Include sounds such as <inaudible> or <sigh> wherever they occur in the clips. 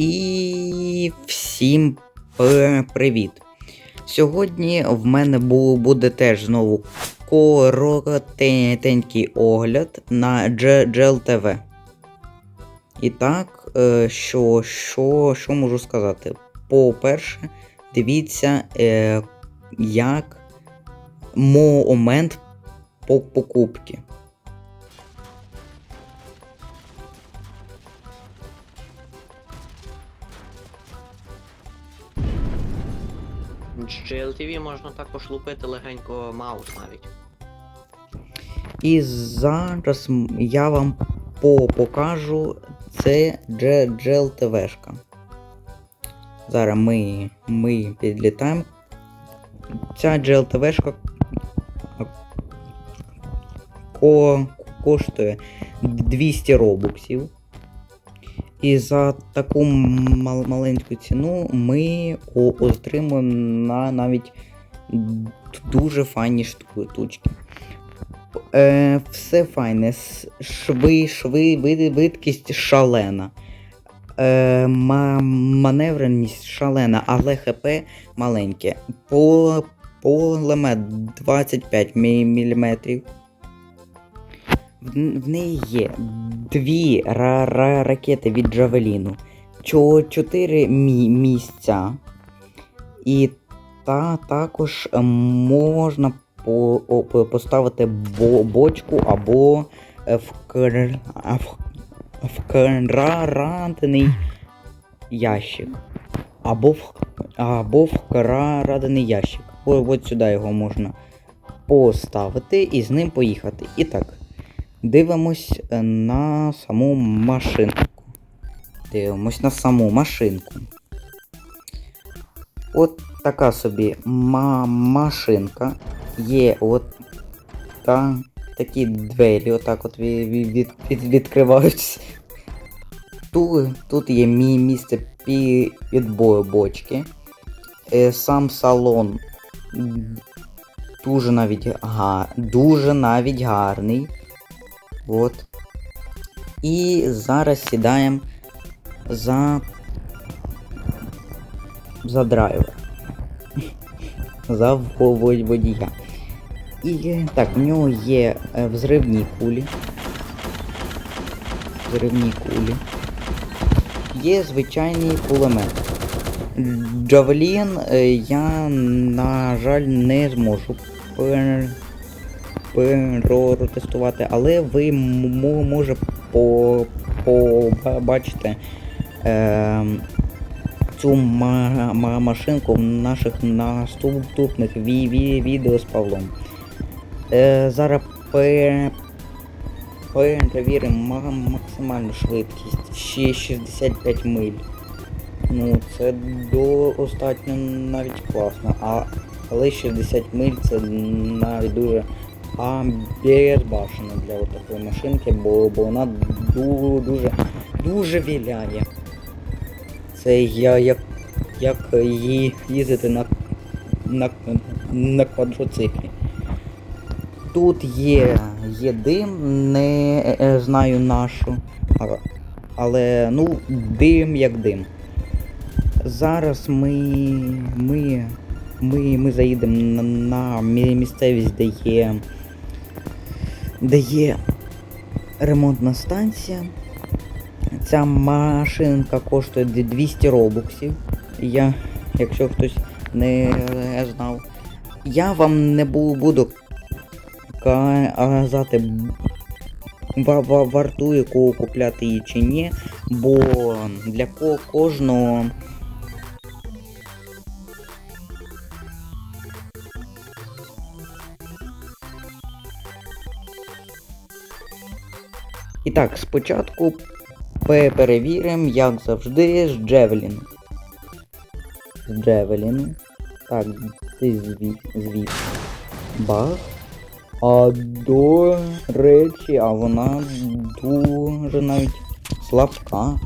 І всім привіт! Сьогодні в мене буде теж знову коротенький огляд на GL TV. І так, е, що, що, що можу сказати? По-перше, дивіться, е, як момент покупки. З GLTV можна також лупити легенько маус навіть. І зараз я вам по покажу це GLTV-шка. Зараз ми, ми підлітаємо. Ця GLTV-шка ко коштує 200 робоксів. І за таку мал маленьку ціну ми отримуємо на навіть дуже файні штучки. Е, все файне. Шви, шви, вид- видкість шалена. Е, ма, маневреність шалена, але ХП маленьке. По, полемет 25 мм. В, неї є дві ра, ра, ракети від Джавеліну, чо, чотири мі, місця. І та також е, можна по, по- поставити бо, бочку або е, вкр, вкрадений ящик. Або, в, або вкрадений ящик. О, от сюди його можна поставити і з ним поїхати. І так, дивимось е, на саму машинку. Дивимось на саму машинку. От така собі ма- машинка. Є от та, такі двері, отак от від, від, від, відкриваються. Тут, тут є мі, місце пі, під бо- бочки. Е, сам салон дуже навіть, га, дуже навіть гарний. От. І зараз сідаємо за. за драйвер. <laughs> за во- во- водія. І так, в нього є е, взривні кулі. Взривні кулі. Є звичайний кулемет. Джавелін е, я, на жаль, не зможу. Протестувати, але ви може по... побачите е... цю ма... ма- машинку в наших наступних ві... ві... відео з Павлом. Е, зараз пе... перевіримо максимальну швидкість. Ще 65 миль. Ну, це достатньо навіть класно. А, але 60 миль це навіть дуже а, безбашено для такої машинки, бо, бо вона дуже дуже віляє. Це я як, як її їздити на, на, на квадроциклі. Тут є, є дим, не е, знаю нашу. Але ну, дим як дим. Зараз ми. ми. ми, ми заїдемо на, на місцевість, де є. Де є ремонтна станція. Ця машинка коштує 200 робоксів. Я, якщо хтось не знав, я вам не буду казати, ва- ва- вартує кого купляти її чи ні, бо для кожного. І так, спочатку пе- перевіримо, як завжди, з Джевеліну. З Джевеліну. Так, ти звід, звід. Бах. А до речі, а вона дуже навіть слабка.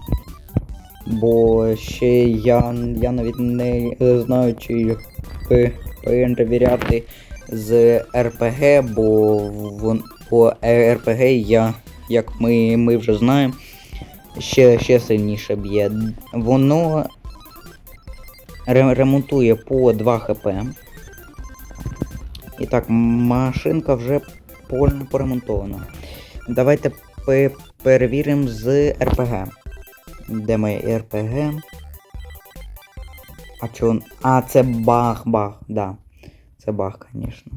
Бо ще я, я навіть не знаю, чи пе- перевіряти з РПГ, бо вон, по РПГ я, як ми, ми вже знаємо, ще, ще сильніше б'є. Воно ре- ремонтує по 2 хп. І так, машинка вже повністю поремонтована. Давайте перевіримо з РПГ. Де моє РПГ? А чо? А, це баг, да. Це баг, звісно.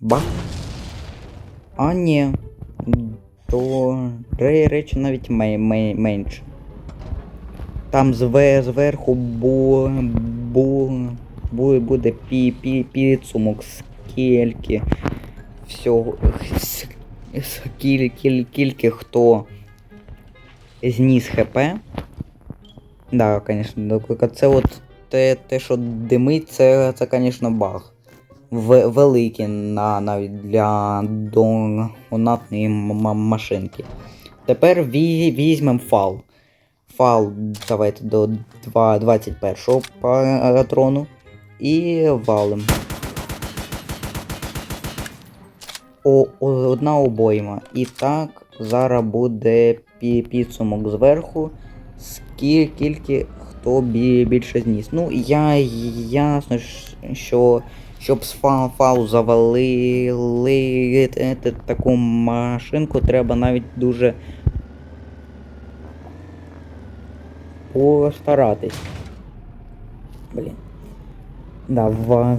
Баг? А, ні. То ре- речі навіть менше. Там зве, зверху бу, бу, бу, буде пі, пі, підсумок, скільки всього. с- Скільки, кільки хто зніс ХП. Да, звісно, це от те, те, що димить, це, це, звісно, баг. В, великий на, навіть для донатної машинки. Тепер ві, візьмемо фал. Фал давайте до 2, 21 патрону і валим. О, одна обойма. І так, зараз буде пі, підсумок зверху. Скільки хто бі, більше зніс. Ну, я ясно, що щоб з фа- фау завалили те- те- таку машинку, треба навіть дуже постаратись. Блін. Да, ва,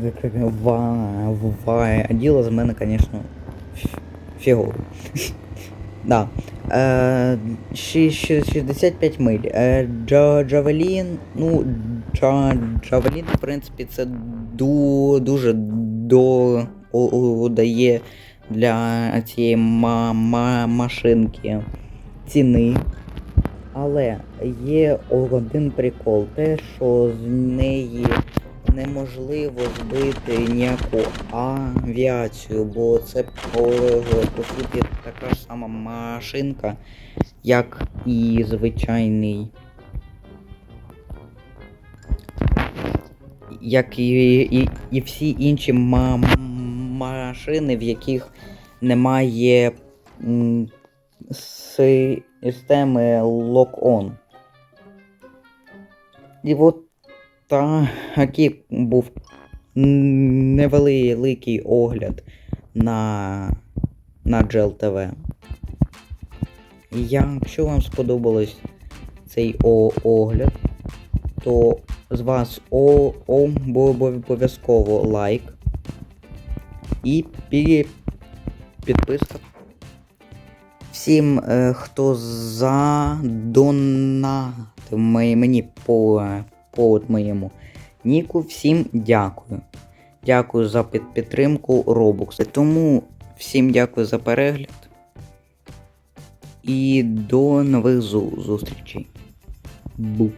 ва, діло з мене, звісно, фігово. <laughs> да. Е, ші- ші- 65 миль. Е, Джа, Джавелін, ну, Джавелін, в принципі, це ду, дуже до, о- о- дає для цієї ма, ма, машинки ціни. Але є один прикол, те, що з неї неможливо збити ніяку авіацію, бо це по суті така ж сама машинка, як і звичайний. Як і, і, і всі інші ма- машини, в яких немає м, системи lock-on. І от такий був невеликий огляд на, на GLTV. Якщо вам сподобалось цей огляд, то з вас обов'язково лайк і пі- підписка. Всім, е, хто задонатив мені по, по моєму Ніку, всім дякую. Дякую за під- підтримку Robux. Тому всім дякую за перегляд. І до нових зустрічей. Бу.